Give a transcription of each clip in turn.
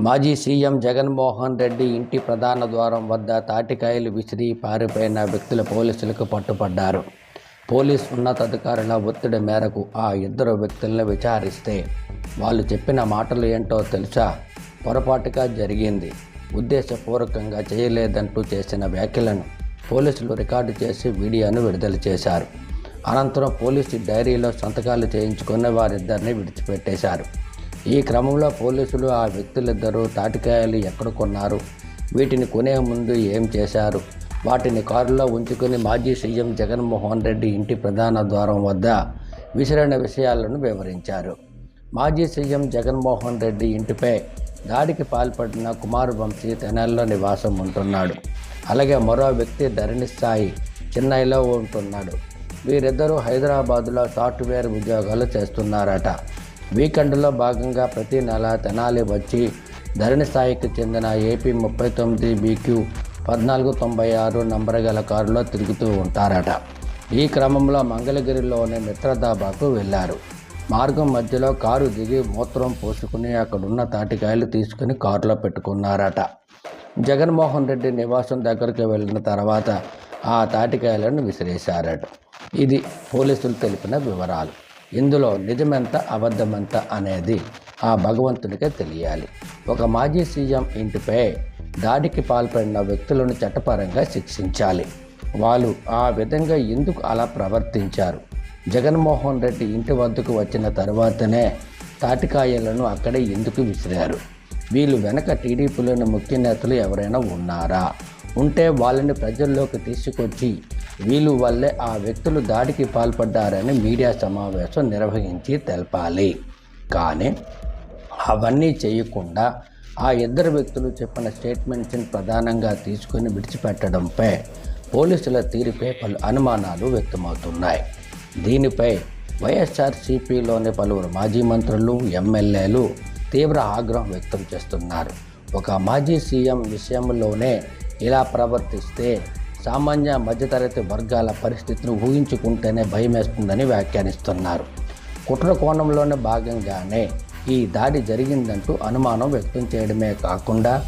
మాజీ సీఎం జగన్మోహన్ రెడ్డి ఇంటి ప్రధాన ద్వారం వద్ద తాటికాయలు విసిరి పారిపోయిన వ్యక్తులు పోలీసులకు పట్టుపడ్డారు పోలీస్ ఉన్నతాధికారుల ఒత్తిడి మేరకు ఆ ఇద్దరు వ్యక్తులను విచారిస్తే వాళ్ళు చెప్పిన మాటలు ఏంటో తెలుసా? పొరపాటుగా జరిగింది. ఉద్దేశపూర్వకంగా చేయలేదంటూ చేసిన వ్యాఖ్యలను పోలీసులు రికార్డు చేసి వీడియోను విడుదల చేశారు. అనంతరం పోలీసు డైరీలో సంతకాలు చేయించుకున్న వారిద్దరిని విడిచిపెట్టేశారు. ఈ క్రమంలో పోలీసులు ఆ వ్యక్తులిద్దరూ తాటికాయలు ఎక్కడ కొన్నారు? వీటిని కొనే ముందు ఏం చేశారు? వాటిని కారులో ఉంచుకుని మాజీ సీఎం జగన్మోహన్ రెడ్డి ఇంటి ప్రధాన ద్వారం వద్ద విసిరిన విషయాలను వివరించారు. మాజీ సీఎం జగన్మోహన్ రెడ్డి ఇంటిపై దాడికి పాల్పడిన కుమార్ వంశీ తెనాల్లో నివాసం ఉంటున్నాడు. అలాగే మరో వ్యక్తి ధరణి స్థాయి చెన్నైలో ఉంటున్నాడు. వీరిద్దరూ హైదరాబాదులో సాఫ్ట్వేర్ ఉద్యోగాలు చేస్తున్నారట. వీకెండ్లో భాగంగా ప్రతి నెల తెనాలి వచ్చి ధరణి స్థాయికి చెందిన ఏపీ ముప్పై తొమ్మిది బీక్యూ పద్నాలుగు తొంభై ఆరు నంబర్ గల కారులో తిరుగుతూ ఉంటారట. ఈ క్రమంలో మంగళగిరిలోని మిత్రదాబాకు వెళ్ళారు. మార్గం మధ్యలో కారు దిగి మూత్రం పోసుకుని అక్కడున్న తాటికాయలు తీసుకుని కారులో పెట్టుకున్నారట. జగన్మోహన్ రెడ్డి నివాసం దగ్గరికి వెళ్ళిన తర్వాత ఆ తాటికాయలను విసిరేశారట. ఇది పోలీసులు తెలిపిన వివరాలు. ఇందులో నిజమెంత అబద్ధమెంత అనేది ఆ భగవంతుడికే తెలియాలి. ఒక మాజీ సీఎం ఇంటిపై దాడికి పాల్పడిన వ్యక్తులను చట్టపరంగా శిక్షించాలి. వాళ్ళు ఆ విధంగా ఎందుకు అలా ప్రవర్తించారు? జగన్మోహన్ రెడ్డి ఇంటి వద్దకు వచ్చిన తర్వాతనే తాటికాయలను అక్కడే ఎందుకు విసిరారు? వీళ్ళు వెనక టీడీపీలోని ముఖ్య నేతలు ఎవరైనా ఉన్నారా? ఉంటే వాళ్ళని ప్రజల్లోకి తీసుకొచ్చి వీళ్ళు వల్లే ఆ వ్యక్తులు దాడికి పాల్పడ్డారని మీడియా సమావేశం నిర్వహించి తెలపాలి. కానీ అవన్నీ చేయకుండా ఆ ఇద్దరు వ్యక్తులు చెప్పిన స్టేట్మెంట్స్ని ప్రధానంగా తీసుకుని విడిచిపెట్టడంపై పోలీసుల తీరుపై పలు అనుమానాలు వ్యక్తమవుతున్నాయి. దీనిపై వైఎస్ఆర్సీపీలోని పలువురు మాజీ మంత్రులు ఎమ్మెల్యేలు తీవ్ర ఆగ్రహం వ్యక్తం చేస్తున్నారు. ఒక మాజీ సీఎం విషయంలోనే ఇలా ప్రవర్తిస్తే సామాన్య మధ్యతరగతి వర్గాల పరిస్థితిని ఊహించుకుంటేనే భయమేస్తుందని వ్యాఖ్యానిస్తున్నారు. కుట్ర కోణంలోనే భాగంగానే ఈ దాడి జరిగిందంటూ అనుమానం వ్యక్తం చేయడమే కాకుండా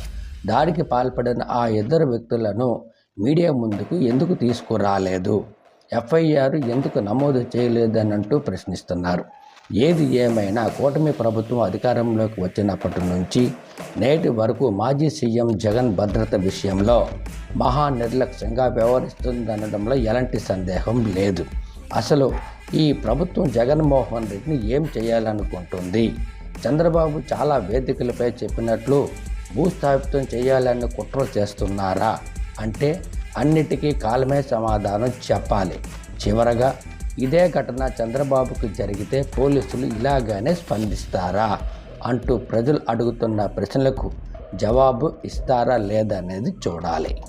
దాడికి పాల్పడిన ఆ ఇద్దరు వ్యక్తులను మీడియా ముందుకు ఎందుకు తీసుకురాలేదు? ఎఫ్ఐఆర్ ఎందుకు నమోదు చేయలేదనంటూ ప్రశ్నిస్తున్నారు. ఏది ఏమైనా కూటమి ప్రభుత్వం అధికారంలోకి వచ్చినప్పటి నుంచి నేటి వరకు మాజీ సీఎం జగన్ భద్రత విషయంలో మహా నిర్లక్ష్యంగా వ్యవహరిస్తుందనడంలో ఎలాంటి సందేహం లేదు. అసలు ఈ ప్రభుత్వం జగన్మోహన్ రెడ్డిని ఏం చేయాలనుకుంటుంది? చంద్రబాబు చాలా వేదికలపై చెప్పినట్లు భూస్థాపితం చేయాలని కుట్ర చేస్తున్నారా? అంటే అన్నిటికీ కాలమే సమాధానం చెప్పాలి. చివరగా ఇదే ఘటన చంద్రబాబుకు జరిగితే పోలీసులు ఇలాగానే స్పందిస్తారా? అంటూ ప్రజలు అడుగుతున్న ప్రశ్నలకు జవాబు ఇస్తారా లేదనేది చూడాలి.